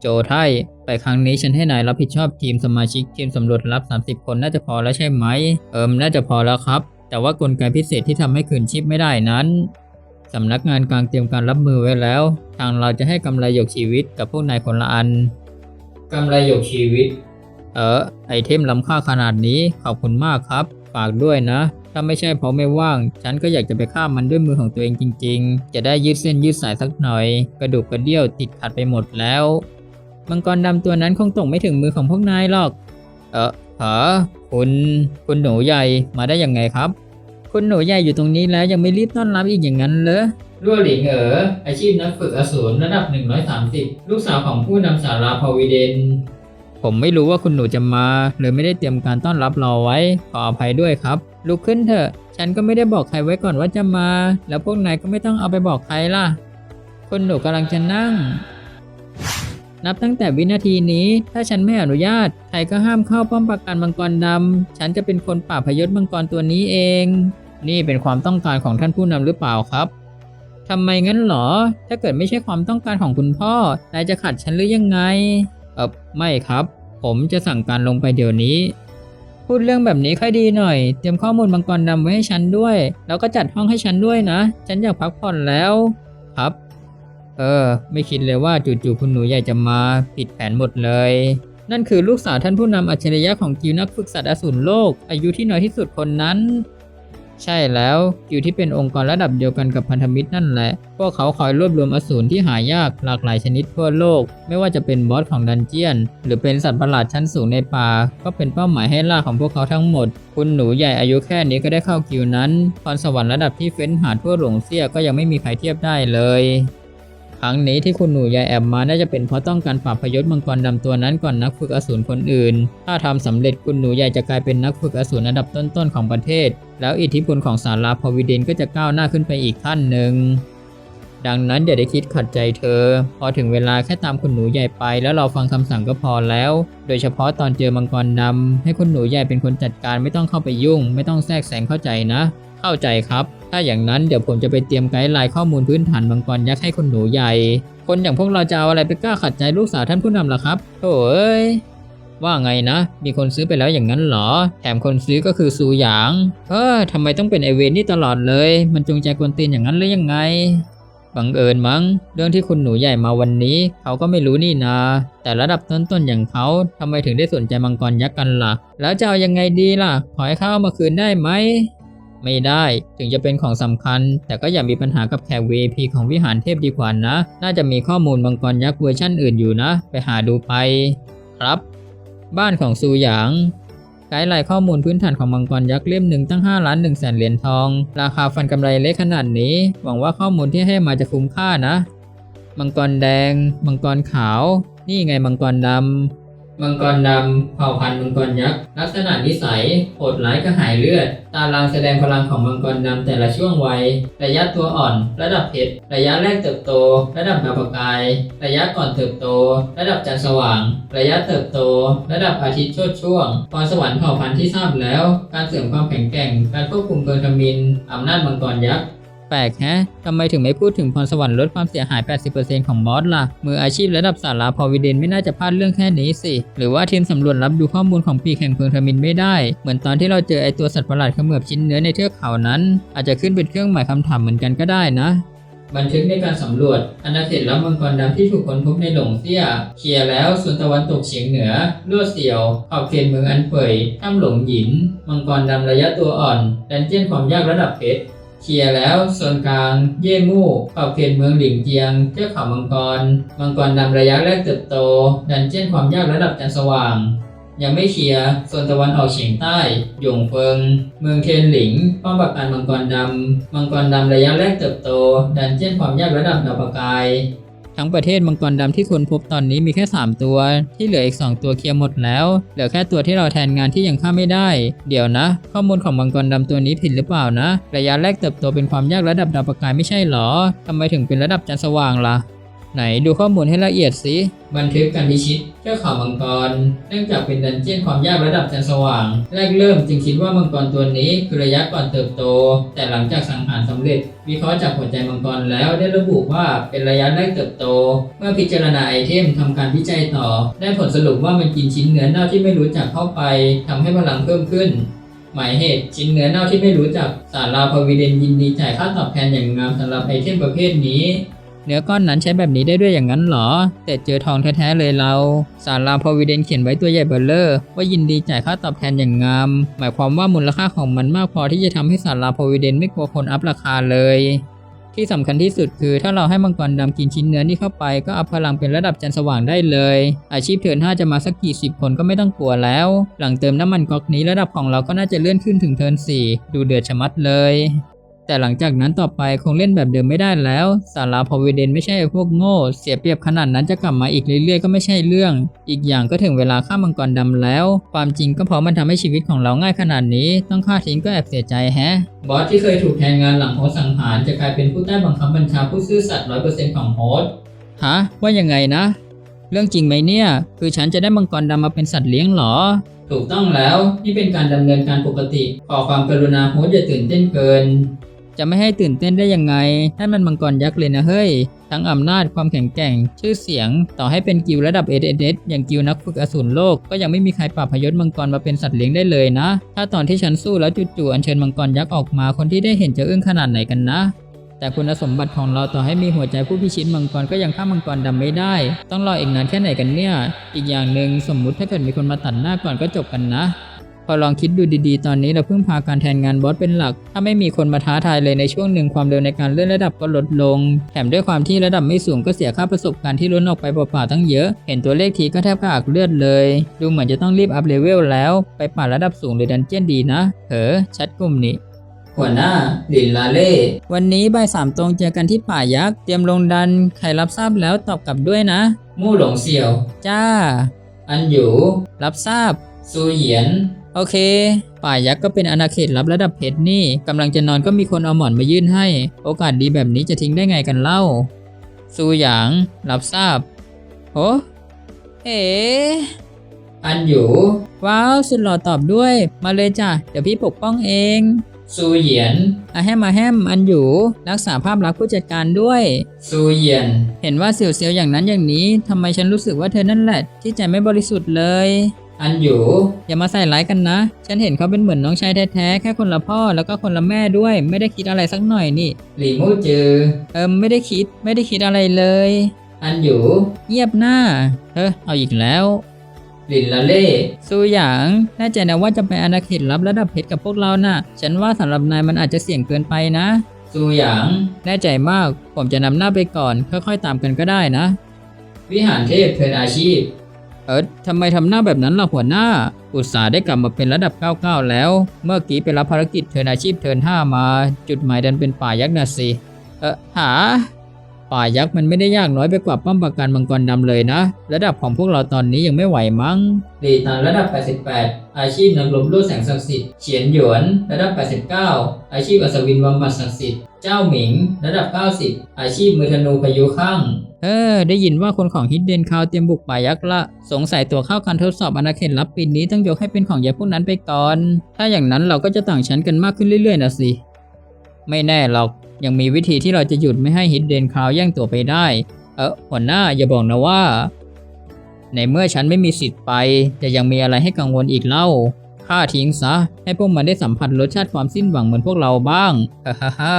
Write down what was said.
โจไทยแต่ครั้งนี้ฉันให้นายรับผิดชอบทีมสมาชิกทีมสำรวจลับ 30 คนน่าจะพอแล้วใช่ไหม เอิมน่าจะพอแล้วครับ แต่ว่ากลไกพิเศษที่ทำให้คืนชีพไม่ได้นั้นสำนักงานกลางเตรียมการรับมือไว้แล้ว ทางเราจะให้กำไรหยกชีวิตกับพวกนายคนละอันกำไรหยกชีวิต เออไอเทมล้ำค่าขนาดนี้ขอบคุณมากครับ ฝากด้วยนะ ถ้าไม่ใช่เพราะไม่ว่าง ฉันก็อยากจะไปฆ่ามันด้วยมือของตัวเองจริง ๆ จะได้ยืดเส้นยืดสายสักหน่อย กระดูกกระเดี่ยวติดขัดไปหมดแล้ว มังกรดำตัวนั้นคงตกไม่ถึงมือของพวกนายหรอก เออหาคุณคุณหนูใหญ่มาได้ยังไงครับ คุณหนูใหญ่อยู่ตรงนี้แล้วยังไม่รีบต้อนรับอีกอย่างนั้นเลยรั่วหลิงเอ๋ออาชีพนักฝึกอสูรระดับ 130 ลูกสาวของผู้นำสาราพาวิเดน ผมไม่รู้ว่าคุณหนูจะมาเลยไม่ได้เตรียมการต้อนรับรอไว้ ขออภัยด้วยครับ ลุกขึ้นเถอะ ฉันก็ไม่ได้บอกใครไว้ก่อนว่าจะมา แล้วพวกนายก็ไม่ต้องเอาไปบอกใครล่ะ คุณหนูกำลังจะนั่ง นับตั้งแต่วินาทีนี้ ถ้าฉันไม่อนุญาต ใครก็ห้ามเข้าป้อมปราการมังกรดำ ฉันจะเป็นคนป่าบพยศมังกรตัวนี้เอง นี่เป็นความต้องการของท่านผู้นำหรือเปล่าครับทำไมงั้นหรอ ถ้าเกิดไม่ใช่ความต้องการของคุณพ่อนายจะขัดฉันหรือยังไง ออไม่ครับ ผมจะสั่งการลงไปเดี๋ยวนี้ พูดเรื่องแบบนี้ค่อยดีหน่อย เตรียมข้อมูลมังกรดำไว้ให้ฉันด้วย แล้วก็จัดห้องให้ฉันด้วยนะ ฉันอยากพักผ่อนแล้ว ครับ เออ ไม่คิดเลยว่าจู่ๆคุณหนูใหญ่จะมาผิดแผนหมดเลย นั่นคือลูกสาวท่านผู้นำอัจฉริยะของกิวนักฝึกสัตว์อสูรโลก อายุที่น้อยที่สุดคนนั้น ใช่แล้วกิวที่เป็นองค์กรระดับเดียวกันกับพันธมิตรนั่นแหละ พวกเขาคอยรวบรวมอสูรที่หายากหลากหลายชนิดทั่วโลก ไม่ว่าจะเป็นบอสของดันเจียน หรือเป็นสัตว์ประหลาดชั้นสูงในป่า ก็เป็นเป้าหมายให้ล่าของพวกเขาทั้งหมด คุณหนูใหญ่อายุแค่นี้ก็ได้เข้ากิวนั้นพรสวรรค์ระดับที่เฟ้นหาทั่วหลงเสียก็ยังไม่มีใครเทียบได้เลย ครั้งนี้ที่คุณหนูยายแอบมาน่าจะเป็นเพราะต้องการปราบพยศมังกรดำตัวนั้นก่อนนักฝึกอสูรคนอื่น ถ้าทำสำเร็จคุณหนูยายจะกลายเป็นนักฝึกอสูรอันดับต้นๆของประเทศ แล้วอิทธิพลของสาราพอวิเดนก็จะก้าวหน้าขึ้นไปอีกขั้นหนึ่งดังนั้นอย่าได้คิดขัดใจเธอ พอถึงเวลาแค่ตามคุณหนูใหญ่ไป แล้วเราฟังคำสั่งก็พอแล้ว โดยเฉพาะตอนเจอมังกรดำให้คุณหนูใหญ่เป็นคนจัดการไม่ต้องเข้าไปยุ่ง ไม่ต้องแทรกแซงเข้าใจนะ เข้าใจครับ ถ้าอย่างนั้นเดี๋ยวผมจะไปเตรียมไกด์ไลน์ข้อมูลพื้นฐานมังกรยักษ์ให้คุณหนูใหญ่ คนอย่างพวกเราจะเอาอะไรไปกล้าขัดใจลูกสาวท่านผู้นำล่ะครับโถ่เอ้ยว่าไงนะ มีคนซื้อไปแล้วอย่างนั้นเหรอ แถมคนซื้อก็คือซูหยาง เออทำไมต้องเป็นไอเวนนี่ตลอดเลย มันจงใจกวนตีนอย่างนั้นหรือยังไง บังเอิญมั้ง เรื่องที่คุณหนูใหญ่มาวันนี้ เขาก็ไม่รู้นี่นา แต่ระดับต้นๆอย่างเขาทำไมถึงได้สนใจมังกรยักษ์กันล่ะ แล้วจะเอายังไงดีล่ะ ขอให้เขาเอามาคืนได้ไหม ไม่ได้ถึงจะเป็นของสำคัญ แต่ก็อย่ามีปัญหากับแขก VIP ของวิหารเทพดีกว่านะ น่าจะมีข้อมูลมังกรยักษ์เวอร์ชั่นอื่นอยู่นะ ไปหาดูไป ครับ บ้านของซูหยางไกด์ไลน์ข้อมูลพื้นฐานของมังกรยักษ์เล่มหนึ่งตั้ง5ล้าน1แสนเหรียญทอง ราคาฟันกำไรเล็กขนาดนี้ หวังว่าข้อมูลที่ให้มาจะคุ้มค่านะ มังกรแดง มังกรขาว นี่ไงมังกรดำ มังกรดำเผ่าพันธุ์มังกรยักษ์ ลักษณะนิสัยโหดร้ายกระหายเลือด ตารางแสดงพลังของมังกรดำแต่ละช่วงวัย ระยะตัวอ่อน ระดับเพชร ระยะแรกเติบโต ระดับดาวประกาย ระยะก่อนเติบโต ระดับจันทร์สว่าง ระยะเติบโต ระดับอาทิตย์ชดช่วงพรสวรรค์เผ่าพันธุ์ที่ทราบแล้ว การเสริมความแข็งแกร่ง การควบคุมเพลิงทมินอำนาจมังกรยักษ์ ปลกแฮะทำไมถึงไม่พูดถึงพรสวรรค์ลดความเสียหาย 80%ของบอสล่ะ มืออาชีพระดับสาราพอวิเดนไม่น่าจะพลาดเรื่องแค่นี้สิ หรือว่าทีมสำรวจรับดูข้อมูลของปีแห่งเพลิงทมินไม่ได้ เหมือนตอนที่เราเจอไอตัวสัตว์ประหลาดเขมือบชิ้นเนื้อในเทือกเขานั้น อาจจะขึ้นเป็นเครื่องหมายคำถามเหมือนกันก็ได้นะบันทึกในการสำรวจอาณาเขตรับมังกรดำที่ถูกค้นพบในหลงเซี่ยเคลียร์แล้วส่วนตะวันตกเฉียงเหนือลวดเสียวขอบเขตเมืองอันเป่ยถ้ำหลงหยิน มังกรดำระยะตัวอ่อน ดันเจี้ยนความยากระดับเพชร เคลียร์แล้วส่วนกลางเย่มู่ขอบเขตเมืองหลิงเจียงเทือกเขามังกร มังกรดำระยะแรกเติบโต ดันเจียนความยากระดับจันทร์สว่าง ยังไม่เคลียร์ส่วนตะวันออกเฉียงใต้หยงเฟิง เมืองเทียนหลิง ป้อมปราการมังกรดำ มังกรดำระยะแรกเติบโต ดันเจียนความยากระดับดาวประกาย ทั้งประเทศมังกรดำที่คนพบตอนนี้มีแค่ 3 ตัว ที่เหลืออีก 2 ตัวเคลียร์หมดแล้ว เหลือแค่ตัวที่เราแทนงานที่ยังฆ่าไม่ได้ เดี๋ยวนะ ข้อมูลของมังกรดำตัวนี้ผิดหรือเปล่านะ ระยะแรกเติบโตเป็นความยากระดับดาวประกายไม่ใช่หรอทำไมถึงเป็นระดับจันทร์สว่างล่ะ ไหนดูข้อมูลให้ละเอียดสิ บันทึกการพิชิตเจ้าเขามังกร เนื่องจากเป็นดันเจี้ยนความยากระดับจันทร์สว่าง แรกเริ่มจึงคิดว่ามังกรตัวนี้คือระยะก่อนเติบโต แต่หลังจากสังหารสำเร็จ วิเคราะห์จากหัวใจมังกรแล้วได้ระบุว่าเป็นระยะแรกเติบโต เมื่อพิจารณาไอเทมทำการวิจัยต่อ ได้ผลสรุปว่ามันกินชิ้นเนื้อเน่าที่ไม่รู้จักเข้าไปทำให้พลังเพิ่มขึ้นหมายเหตุชิ้นเนื้อเน่าที่ไม่รู้จักสาราพวิเดนยินดีจ่ายค่าตอบแทนอย่างงามสำหรับไอเทมประเภทนี้ เนื้อก้อนนั้นใช้แบบนี้ได้ด้วยอย่างนั้นเหรอ แต่เจอทองแท้ๆเลยเรา สาราพวิเดนเขียนไว้ตัวใหญ่เบลเลอร์ว่ายินดีจ่ายค่าตอบแทนอย่างงาม หมายความว่ามูลค่าของมันมากพอที่จะทำให้สาราพวิเดนไม่กลัวคนอัพราคาเลย ที่สำคัญที่สุดคือถ้าเราให้มังกรดำกินชิ้นเนื้อนี่เข้าไปก็อัพพลังเป็นระดับจันทร์สว่างได้เลย อาชีพเทิร์น5จะมาสักกี่สิบคนก็ไม่ต้องกลัวแล้ว หลังเติมน้ำมันก๊อกนี้ระดับของเราก็น่าจะเลื่อนขึ้นถึงเทิร์น4ดูเดือดชะมัดเลย แต่หลังจากนั้นต่อไปคงเล่นแบบเดิมไม่ได้แล้ว สาราพอวิเดนไม่ใช่พวกโง่ เสียเปรียบขนาดนั้นจะกลับมาอีกเรื่อยๆก็ไม่ใช่เรื่อง อีกอย่างก็ถึงเวลาฆ่ามังกรดำแล้ว ความจริงก็เพราะมันทำให้ชีวิตของเราง่ายขนาดนี้ ต้องฆ่าทิ้งก็แอบเสียใจแฮะ บอสที่เคยถูกแทนงานหลังโฮสต์สังหารจะกลายเป็นผู้ใต้บังคับบัญชาผู้ซื่อสัตย์ร้อยเปอร์เซ็นต์ของโฮสต์ฮะว่ายังไงนะ เรื่องจริงไหมเนี่ย คือฉันจะได้มังกรดำมาเป็นสัตว์เลี้ยงเหรอถูกต้องแล้วนี่เป็นการดำเนินการปกติ ขอความกรุณาโฮสต์อย่าตื่นเต้นเกิน จะไม่ให้ตื่นเต้นได้ยังไงนั่นมันมังกรยักษ์เลยนะเฮ้ย ทั้งอำนาจความแข็งแกร่ง ชื่อเสียง ต่อให้เป็นกิลระดับเอเดอย่างกิลนักฝึกอสูรโลก ก็ยังไม่มีใครปรับพยศมังกรมาเป็นสัตว์เลี้ยงได้เลยนะ ถ้าตอนที่ฉันสู้แล้วจู่ๆอัญเชิญมังกรยักษ์ออกมาคนที่ได้เห็นจะอึ้งขนาดไหนกันนะแต่คุณสมบัติของเราต่อให้มีหัวใจผู้พิชิตมังกรก็ยังฆ่ามังกรดำไม่ได้ ต้องรออีกนานแค่ไหนกันเนี่ย อีกอย่างหนึ่งสมมุติถ้าเกิดมีคนมาตัดหน้าก่อนก็จบกันนะ อลองคิดดูดีๆ ตอนนี้เราเพิ่งพาการแทนงานบอสเป็นหลัก ถ้าไม่มีคนมาท้าทายเลยในช่วงหนึ่งความเร็วในการเลื่อนระดับก็ลดลง แถมด้วยความที่ระดับไม่สูงก็เสียค่าประสบการณ์ที่ล้นออกไปเปล่าๆตั้งเยอะ เห็นตัวเลขทีก็แทบกระอักเลือดเลย ดูเหมือนจะต้องรีบอัพเลเวลแล้ว ไปป่าระดับสูงหรือดันเจี้ยนดีนะ เออชัดกลุ่มนี้หัวหน้าหลินลาเล่วันนี้บ่ายสามตรงเจอกันที่ป่ายักษ์เตรียมลงดันใครรับทราบแล้วตอบกลับด้วยนะ มู่หลงเสี่ยว จ้า อันอยู่ รับทราบ ซูเหยียน โอเค ป่ายักษ์ก็เป็นอาณาเขตลับระดับเพชรนี่กำลังจะนอนก็มีคนเอาหมอนมายื่นให้ โอกาสดีแบบนี้จะทิ้งได้ไงกันเล่า ซูหยาง รับทราบโอ้เอ๋อันอยู่ ว้าว สุดหล่อตอบด้วย มาเลยจ้ะ เดี๋ยวพี่ปกป้องเอง ซูเหยียนอาแฮมอาแฮมอันอยู่ รักษาภาพลักษณ์ผู้จัดการด้วย ซูเหยียน เห็นว่าเสียวๆอย่างนั้นอย่างนี้ทำไมฉันรู้สึกว่าเธอนั่นแหละ ที่ใจไม่บริสุทธิ์เลย อันอยู่ อย่ามาใส่ร้ายกันนะ ฉันเห็นเขาเป็นเหมือนน้องชายแท้ๆ แค่คนละพ่อแล้วก็คนละแม่ด้วย ไม่ได้คิดอะไรสักหน่อยนี่ หลี่มู้จือ เอิมไม่ได้คิด ไม่ได้คิดอะไรเลย อันอยู่ เงียบหน้า เฮ้อเอาอีกแล้ว หลินละเล่ซูหยางแน่ใจนะว่าจะไปอาณาเขตลับระดับเพชรกับพวกเราน่ะ ฉันว่าสำหรับนายมันอาจจะเสี่ยงเกินไปนะ ซูหยาง แน่ใจมาก ผมจะนำหน้าไปก่อน ค่อยๆตามกันก็ได้นะ วิหารเทพเทินอาชีพเอิร์ธทำไมทำหน้าแบบนั้นล่ะหัวหน้า อุตสาห์ได้กลับมาเป็นระดับ 99 แล้ว เมื่อกี้ไปรับภารกิจเทินอาชีพเทิน5มา จุดหมายดันเป็นป่ายักษ์นะสิเออหา ป่ายักษ์มันไม่ได้ยากน้อยไปกว่าป้อมปราการมังกรดำเลยนะ ระดับของพวกเราตอนนี้ยังไม่ไหวมั้งลีตันระดับ 88 อาชีพนักรบลู่แสงศักดิ์สิทธิ์เฉียนหยวนระดับ 89 อาชีพอัศวินบำบัดศักดิ์สิทธิ์เจ้าหมิง ระดับ 90 อาชีพมือธนูพายุข้าง เออ ได้ยินว่าคนของฮิดเดนคาวเตรียมบุกป่ายักษ์ละ สงสัยตัวเข้าการทดสอบอาณาเขตลับปีนี้ต้องยกให้เป็นของยาพวกนั้นไปก่อน ถ้าอย่างนั้นเราก็จะต่างชั้นกันมากขึ้นเรื่อยๆนะสิ ไม่แน่หรอก ยังมีวิธีที่เราจะหยุดไม่ให้ฮิดเดนคาวแย่งตัวไปได้ เออหัวหน้าอย่าบอกนะว่า ในเมื่อฉันไม่มีสิทธิ์ไป จะยังมีอะไรให้กังวลอีกเล่าฆ่าทิ้งซะ ให้พวกมันได้สัมผัสรสชาติความสิ้นหวังเหมือนพวกเราบ้างฮ่าฮ่าฮ่า